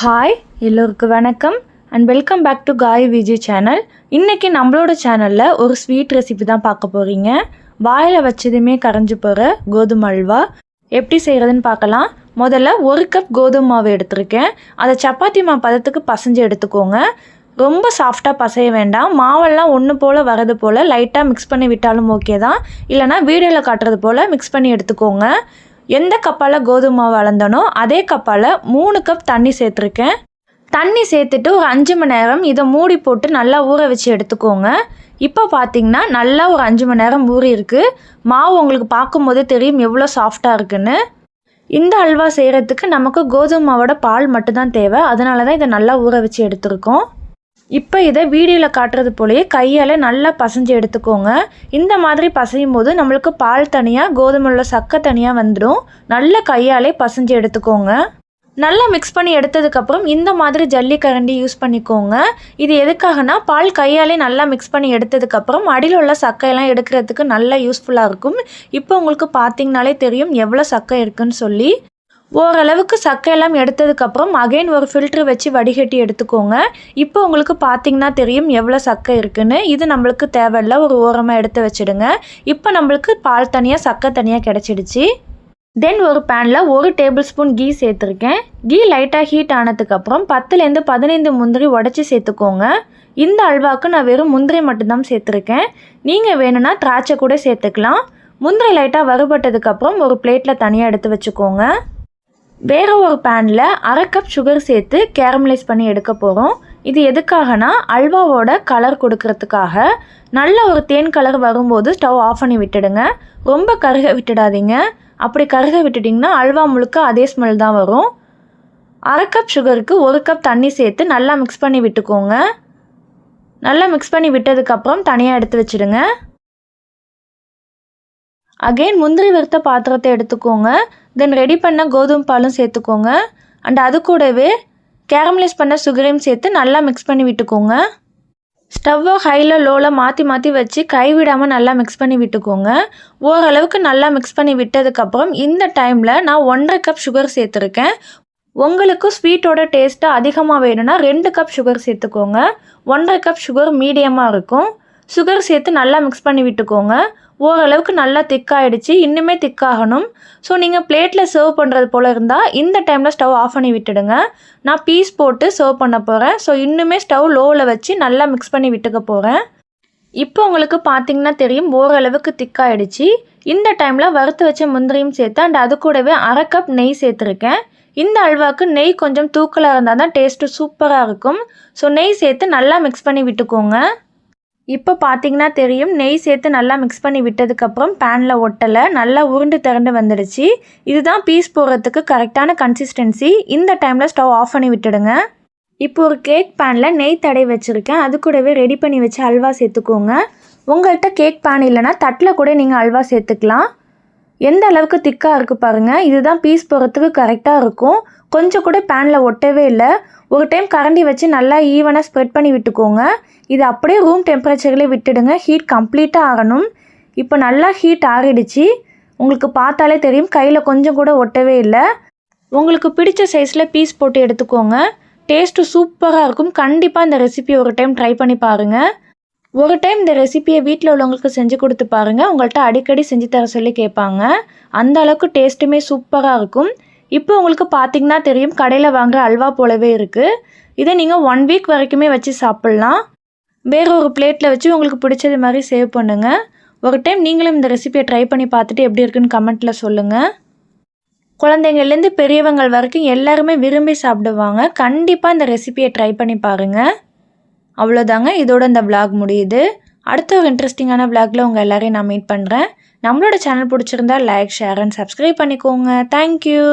Hi எல்லோருக்கும் வணக்கம். And welcome back to காய் விஜய் சேனல் இன்றைக்கி நம்மளோட சேனலில் ஒரு ஸ்வீட் ரெசிபி தான் பார்க்க போகிறீங்க வாயில் வச்சதுமே கரைஞ்சி போகிற கோதுமை அல்வா. எப்படி செய்கிறதுன்னு பார்க்கலாம். முதல்ல ஒரு கப் கோதுமை மாவு எடுத்திருக்கேன். அதை சப்பாத்தி மாவு பதத்துக்கு பசைஞ்சு எடுத்துக்கோங்க. ரொம்ப சாஃப்டாக பசைய வேண்டாம். மாவெல்லாம் ஒன்று போல் வரது போல் லைட்டாக மிக்ஸ் பண்ணி விட்டாலும் ஓகே தான். இல்லைனா வீடியோவில் காட்டுறது போல் மிக்ஸ் பண்ணி எடுத்துக்கோங்க. எந்த கப்பால் கோதுமை மாவு அளந்தனோ அதே கப்பால் மூணு கப் தண்ணி சேர்த்துருக்கேன். தண்ணி சேர்த்துட்டு ஒரு அஞ்சு மணி நேரம் இதை மூடி போட்டு நல்லா ஊற வச்சு எடுத்துக்கோங்க. இப்போ பார்த்தீங்கன்னா நல்லா ஒரு அஞ்சு மணி நேரம் ஊறியிருக்கு மாவு உங்களுக்கு பார்க்கும்போதே தெரியும் எவ்வளோ சாஃப்டாக இருக்குன்னு. இந்த அல்வா செய்கிறதுக்கு நமக்கு கோதுமை மாவோட பால் மட்டும்தான் தேவை. அதனால தான் இதை நல்லா ஊற வச்சு எடுத்துருக்கோம். இப்போ இதை வீடியோவில் காட்டுறது போலயே கையால் நல்லா பசைஞ்சு எடுத்துக்கோங்க. இந்த மாதிரி பசையும் போது நம்மளுக்கு பால் தனியாக கோதுமை உள்ள சக்கை தனியாக வந்துடும் நல்லா கையாலே பசைஞ்சு எடுத்துக்கோங்க. நல்லா மிக்ஸ் பண்ணி எடுத்ததுக்கப்புறம் இந்த மாதிரி ஜல்லி கரண்டி யூஸ் பண்ணிக்கோங்க. இது எதுக்காகனா பால் கையாலே நல்லா மிக்ஸ் பண்ணி எடுத்ததுக்கப்புறம் அடியில் உள்ள சக்கையெல்லாம் எடுக்கிறதுக்கு நல்லா யூஸ்ஃபுல்லாக இருக்கும். இப்போ உங்களுக்கு பார்த்தீங்கனாலே தெரியும் எவ்வளோ சக்கை இருக்குன்னு சொல்லி. ஓரளவுக்கு சக்கையெல்லாம் எடுத்ததுக்கப்புறம் அகைன் ஒரு ஃபில்ட்ரு வச்சு வடிகட்டி எடுத்துக்கோங்க. இப்போ உங்களுக்கு பார்த்தீங்கன்னா தெரியும் எவ்வளோ சக்கை இருக்குன்னு. இது நம்மளுக்கு தேவையில்ல ஒரு ஓரமாக எடுத்து வச்சுடுங்க. இப்போ நம்மளுக்கு பால் தனியாக சக்கை தனியாக கிடச்சிடுச்சு. தென் ஒரு பேனில் ஒரு டேபிள் ஸ்பூன் கீ சேர்த்துருக்கேன். கீ லைட்டாக ஹீட் ஆனதுக்கப்புறம் பத்துலேருந்து பதினைந்து முந்திரி உடச்சி சேர்த்துக்கோங்க. இந்த அல்வாவுக்கு நான் வெறும் முந்திரி மட்டும்தான் சேர்த்துருக்கேன். நீங்கள் வேணும்னா திராட்சை கூட சேர்த்துக்கலாம். முந்திரி லைட்டாக வறுபட்டதுக்கப்புறம் ஒரு பிளேட்டில் தனியாக எடுத்து வச்சுக்கோங்க. வேறு ஒரு பேனில் அரை கப் சுகர் சேர்த்து கேரமலைஸ் பண்ணி எடுக்க போகிறோம் இது எதுக்காகனா அல்வாவோட கலர் கொடுக்கறதுக்காக. நல்ல ஒரு தேன் கலர் வரும்போது ஸ்டவ் ஆஃப் பண்ணி விட்டுடுங்க. ரொம்ப கருக விட்டுடாதீங்க. அப்படி கருக விட்டுட்டிங்கன்னா அல்வா முழுக்க அதே ஸ்மெல் தான் வரும். அரை கப் சுகருக்கு ஒரு கப் தண்ணி சேர்த்து நல்லா மிக்ஸ் பண்ணி விட்டுக்கோங்க. நல்லா மிக்ஸ் பண்ணி விட்டதுக்கப்புறம் தனியாக எடுத்து வச்சுடுங்க. அகெயின் முந்திரி வறுத்த பாத்திரத்தை எடுத்துக்கோங்க. தென் ரெடி பண்ண கோதுமை பாலும் சேர்த்துக்கோங்க. அண்ட் அது கூடவே கேரமலைஸ் பண்ண சுகரையும் சேர்த்து நல்லா மிக்ஸ் பண்ணி விட்டுக்கோங்க. ஸ்டவ்வை ஹையில் லோவில் மாற்றி மாற்றி வச்சு கைவிடாமல் நல்லா மிக்ஸ் பண்ணி விட்டுக்கோங்க. ஓரளவுக்கு நல்லா மிக்ஸ் பண்ணி விட்டதுக்கப்புறம் இந்த டைமில் நான் ஒன்றரை கப் சுகர் சேர்த்துருக்கேன். உங்களுக்கு ஸ்வீட்டோட டேஸ்ட்டு அதிகமாக வேணும்னா ரெண்டு கப் சுகர் சேர்த்துக்கோங்க. ஒன்றரை கப் சுகர் மீடியமாக இருக்கும். சுகர் சேர்த்து நல்லா மிக்ஸ் பண்ணி விட்டுக்கோங்க. ஓரளவுக்கு நல்லா திக்காயிடுச்சு இன்னுமே திக்காகணும். ஸோ நீங்கள் பிளேட்டில் சர்வ் பண்ணுறது போல் இருந்தால் இந்த டைமில் ஸ்டவ் ஆஃப் பண்ணி விட்டுடுங்க. நான் பீஸ் போட்டு சர்வ் பண்ண போகிறேன் ஸோ இன்னுமே ஸ்டவ் லோவில் வச்சு நல்லா மிக்ஸ் பண்ணி விட்டுக்க போகிறேன் இப்போ உங்களுக்கு பார்த்தீங்கன்னா தெரியும் ஓரளவுக்கு திக்காயிடுச்சு. இந்த டைமில் வறுத்து வச்ச முந்திரியும் சேர்த்து அண்ட் அது கூடவே அரை கப் நெய் சேர்த்துருக்கேன். இந்த அல்வாவுக்கு நெய் கொஞ்சம் தூக்கலாக இருந்தால் தான் டேஸ்ட்டு சூப்பராக இருக்கும். ஸோ நெய் சேர்த்து நல்லா மிக்ஸ் பண்ணி விட்டுக்கோங்க. இப்போ பார்த்தீங்கன்னா தெரியும் நெய் சேர்த்து நல்லா மிக்ஸ் பண்ணி விட்டதுக்கப்புறம் பேனில் ஒட்டலை நல்லா உருண்டு திரண்டு வந்துடுச்சு. இதுதான் பீஸ் போடுறதுக்கு கரெக்டான கன்சிஸ்டன்சி இந்த டைமில் ஸ்டவ் ஆஃப் பண்ணி விட்டுடுங்க. இப்போ ஒரு கேக் பேனில் நெய் தடை வச்சுருக்கேன். அது கூடவே ரெடி பண்ணி வச்சு அல்வா சேர்த்துக்கோங்க. உங்கள்கிட்ட கேக் பேன் இல்லைனா தட்டில் கூட நீங்கள் அல்வா சேர்த்துக்கலாம். எந்த அளவுக்கு திக்காக இருக்குது பாருங்கள் இதுதான் பீஸ் போகிறதுக்கு கரெக்டாக இருக்கும். கொஞ்சம் கூட பேனில் ஒட்டவே இல்லை. ஒரு டைம் கரண்டி வச்சு நல்லா ஈவனாக ஸ்ப்ரெட் பண்ணி விட்டுக்கோங்க. இது அப்படியே ரூம் டெம்பரேச்சர்லேயே விட்டுடுங்க. ஹீட் கம்ப்ளீட்டாக ஆகணும் இப்போ நல்லா ஹீட் ஆறிடுச்சு. உங்களுக்கு பார்த்தாலே தெரியும். கையில் கொஞ்சம் கூட ஒட்டவே இல்லை. உங்களுக்கு பிடிச்ச சைஸில் பீஸ் போட்டு எடுத்துக்கோங்க. டேஸ்ட்டு சூப்பராக இருக்கும். கண்டிப்பாக இந்த ரெசிபி ஒரு டைம் ட்ரை பண்ணி பாருங்கள் ஒரு டைம் இந்த ரெசிபியை வீட்டில் உள்ளவங்களுக்கு செஞ்சு கொடுத்து பாருங்கள் உங்கள்கிட்ட அடிக்கடி செஞ்சு தர சொல்லி கேட்பாங்க. அந்த அளவுக்கு டேஸ்ட்டுமே சூப்பராக இருக்கும். இப்போ உங்களுக்கு பார்த்தீங்கன்னா தெரியும் கடையில் வாங்குற அல்வா போலவே இருக்குது இதை நீங்கள் ஒன் வீக் வரைக்குமே வச்சு சாப்பிட்லாம். வேறு ஒரு பிளேட்டில் வச்சு உங்களுக்கு பிடிச்சது மாதிரி சேவ் பண்ணுங்கள் ஒரு டைம் நீங்களும் இந்த ரெசிபியை ட்ரை பண்ணி பார்த்துட்டு எப்படி இருக்குன்னு கமெண்ட்டில் சொல்லுங்கள் குழந்தைங்கள்லேருந்து பெரியவங்கள் வரைக்கும் எல்லாருமே விரும்பி சாப்பிடுவாங்க. கண்டிப்பாக இந்த ரெசிபியை ட்ரை பண்ணி பாருங்கள் அவ்வளோதாங்க இதோட இந்த விளாக் முடியுது. அடுத்த ஒரு இன்ட்ரெஸ்டிங்கான விளாகில் உங்கள் எல்லோரையும் நான் மீட் பண்ணுறேன் நம்மளோட சேனல் பிடிச்சிருந்தா லைக் ஷேர் அண்ட் சப்ஸ்கிரைப் பண்ணிக்கோங்க. Thank you